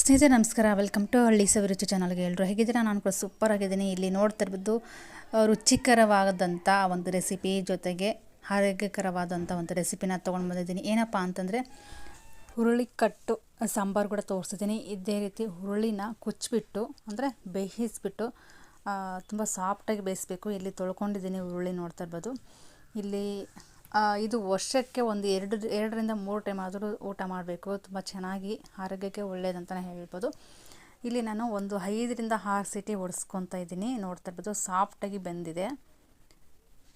ಸ್ನೇಹಿತರೆ, ನಮಸ್ಕಾರ. Welcome to ಹಳ್ಳಿ ಸವಿರುಚಿ ಚಾನಲ್ಗೆ ಎಲ್ಲರೂ ಹೇಗಿದ್ದೀರಾ? ನಾನು ಕೂಡ ಸೂಪರ್ ಆಗಿದ್ದೀನಿ. ಇಲ್ಲಿ ನೋಡ್ತಾ ಇರ್ಬೋದು ರುಚಿಕರವಾದಂಥ ಒಂದು ರೆಸಿಪಿ ಜೊತೆಗೆ ಆರೋಗ್ಯಕರವಾದಂಥ ಒಂದು ರೆಸಿಪಿನ ತೊಗೊಂಡು ಬಂದಿದ್ದೀನಿ. ಏನಪ್ಪ ಅಂತಂದರೆ ಹುರುಳಿ ಕಟ್ಟು ಸಾಂಬಾರು ಕೂಡ ತೋರಿಸಿದ್ದೀನಿ. ಇದೇ ರೀತಿ ಹುರುಳಿನ ಕುಚ್ಚಿಬಿಟ್ಟು ಅಂದರೆ ಬೇಯಿಸ್ಬಿಟ್ಟು ತುಂಬ ಸಾಫ್ಟಾಗಿ ಬೇಯಿಸ್ಬೇಕು. ಇಲ್ಲಿ ತೊಳ್ಕೊಂಡಿದ್ದೀನಿ ಹುರುಳಿ ನೋಡ್ತಾ ಇರ್ಬೋದು. ಇಲ್ಲಿ ಇದು ವರ್ಷಕ್ಕೆ ಒಂದು ಎರಡು, ಎರಡರಿಂದ ಮೂರು ಟೈಮ್ ಆದರೂ ಊಟ ಮಾಡಬೇಕು. ತುಂಬ ಚೆನ್ನಾಗಿ ಆರೋಗ್ಯಕ್ಕೆ ಒಳ್ಳೆಯದಂತಲೇ ಹೇಳ್ಬೋದು. ಇಲ್ಲಿ ನಾನು ಒಂದು ಐದರಿಂದ ಆರು ಸಿಟಿ ಒಡಿಸ್ಕೊತಾ ಇದ್ದೀನಿ. ನೋಡ್ತಾ ಇರ್ಬೋದು ಸಾಫ್ಟಾಗಿ ಬೆಂದಿದೆ.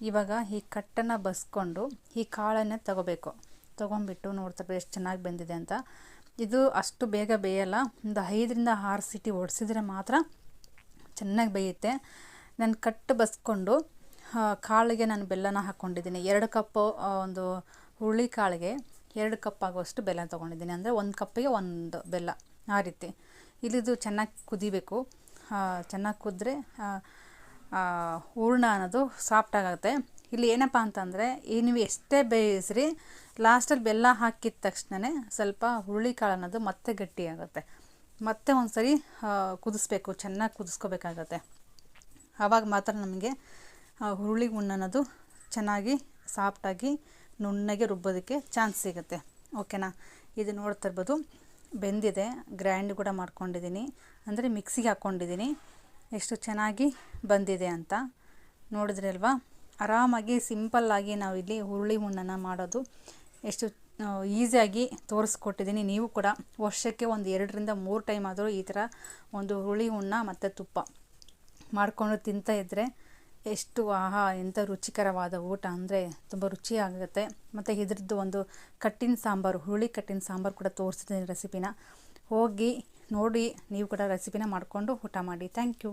ಇವಾಗ ಈ ಕಟ್ಟನ್ನು ಬಸ್ಕೊಂಡು ಈ ಕಾಳನ್ನೇ ತಗೋಬೇಕು. ತೊಗೊಂಬಿಟ್ಟು ನೋಡ್ತಾ ಇರ್ಬೋದು, ಎಷ್ಟು ಚೆನ್ನಾಗಿ ಬೆಂದಿದೆ ಅಂತ. ಇದು ಅಷ್ಟು ಬೇಗ ಬೇಯಲ್ಲ. ಒಂದು ಐದರಿಂದ ಆರು ಸಿಟಿ ಒಡಿಸಿದ್ರೆ ಮಾತ್ರ ಚೆನ್ನಾಗಿ ಬೇಯುತ್ತೆ. ನಾನು ಕಟ್ಟು ಬಸ್ಕೊಂಡು ಕಾಳಿಗೆ ನಾನು ಬೆಲ್ಲನ ಹಾಕ್ಕೊಂಡಿದ್ದೀನಿ. ಎರಡು ಕಪ್ಪು ಒಂದು ಹುರುಳಿ ಕಾಳಿಗೆ ಎರಡು ಕಪ್ ಆಗುವಷ್ಟು ಬೆಲ್ಲ ತೊಗೊಂಡಿದ್ದೀನಿ. ಅಂದರೆ ಒಂದು ಕಪ್ಪಿಗೆ ಒಂದು ಬೆಲ್ಲ ಆ ರೀತಿ. ಇಲ್ಲಿದು ಚೆನ್ನಾಗಿ ಕುದಿಬೇಕು. ಚೆನ್ನಾಗಿ ಕುದ್ರೆ ಹೂರ್ಣ ಅನ್ನೋದು ಸಾಫ್ಟ್ ಆಗುತ್ತೆ. ಇಲ್ಲಿ ಏನಪ್ಪ ಅಂತಂದರೆ, ಈ ನೀವು ಎಷ್ಟೇ ಬೇಯಿಸ್ರಿ ಲಾಸ್ಟಲ್ಲಿ ಬೆಲ್ಲ ಹಾಕಿದ ತಕ್ಷಣವೇ ಸ್ವಲ್ಪ ಹುರುಳಿ ಕಾಳು ಅನ್ನೋದು ಮತ್ತೆ ಗಟ್ಟಿಯಾಗುತ್ತೆ. ಮತ್ತೆ ಒಂದು ಸರಿ ಕುದಿಸ್ಬೇಕು. ಚೆನ್ನಾಗಿ ಕುದಿಸ್ಕೋಬೇಕಾಗತ್ತೆ. ಆವಾಗ ಮಾತ್ರ ನಮಗೆ ಆ ಹುರುಳಿ ಅನ್ನೋದು ಚೆನ್ನಾಗಿ ಸಾಫ್ಟಾಗಿ ನುಣ್ಣಗೆ ರುಬ್ಬೋದಕ್ಕೆ ಚಾನ್ಸ್ ಸಿಗುತ್ತೆ. ಓಕೆನಾ? ಇದು ನೋಡ್ತಾ ಬೆಂದಿದೆ. ಗ್ರೈಂಡ್ ಕೂಡ ಮಾಡ್ಕೊಂಡಿದ್ದೀನಿ. ಅಂದರೆ ಮಿಕ್ಸಿಗೆ ಹಾಕ್ಕೊಂಡಿದ್ದೀನಿ. ಎಷ್ಟು ಚೆನ್ನಾಗಿ ಬಂದಿದೆ ಅಂತ. ನೋಡಿದ್ರಲ್ವಾ ಆರಾಮಾಗಿ ಸಿಂಪಲ್ಲಾಗಿ ನಾವು ಇಲ್ಲಿ ಹುರುಳಿ ಹುಣ್ಣನ್ನು ಮಾಡೋದು ಎಷ್ಟು ಈಸಿಯಾಗಿ ತೋರಿಸ್ಕೊಟ್ಟಿದ್ದೀನಿ ನೀವು ಕೂಡ. ವರ್ಷಕ್ಕೆ ಒಂದು ಎರಡರಿಂದ ಮೂರು ಟೈಮ್ ಆದರೂ ಈ ಥರ ಒಂದು ಹುರುಳಿ ಹುಣ್ಣ ಮತ್ತು ತುಪ್ಪ ಮಾಡಿಕೊಂಡು ತಿಂತಾ ಇದ್ದರೆ ಎಷ್ಟು, ಆಹಾ ಎಂಥ ರುಚಿಕರವಾದ ಊಟ ಅಂದರೆ ತುಂಬ ರುಚಿಯಾಗುತ್ತೆ ಮತ್ತು ಇದ್ರದ್ದು ಒಂದು ಕಟ್ಟಿನ ಸಾಂಬಾರು ಹುರುಳಿ ಕಟ್ಟಿನ ಸಾಂಬಾರು ಕೂಡ ತೋರಿಸಿದ್ದೀನಿ ರೆಸಿಪಿನ ಹೋಗಿ ನೋಡಿ, ನೀವು ಕೂಡ ರೆಸಿಪಿನ ಮಾಡಿಕೊಂಡು ಊಟ ಮಾಡಿ. Thank you